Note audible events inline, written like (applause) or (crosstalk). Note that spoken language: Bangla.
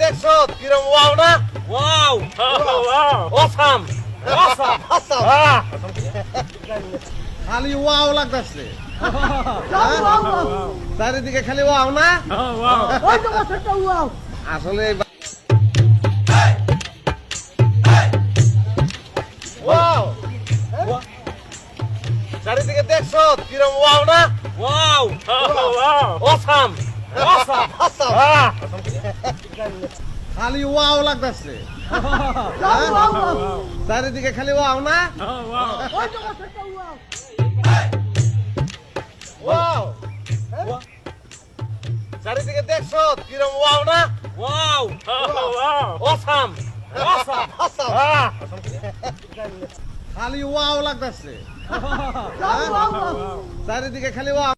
কিরম? ওয়াও না! Awesome Awesome! খালি ওয়াও লাগতেছে। চারিদিকে খালি ওয়াও না? (laughs) আসলে বা- ওয়াও চারিদিকে দেখছ? কিরম ওয়াও না? Wow! Awesome Awesome! (laughs) (laughs) খালি ওয়াও লাগতেছে। চারিদিকে খালি ওয়াও না? ওয়াও। চারিদিকে দেখছ কিরম ওয়াও না! অসাম। খালি ওয়াও লাগতেছে। চারিদিকে খালি ওয়াও।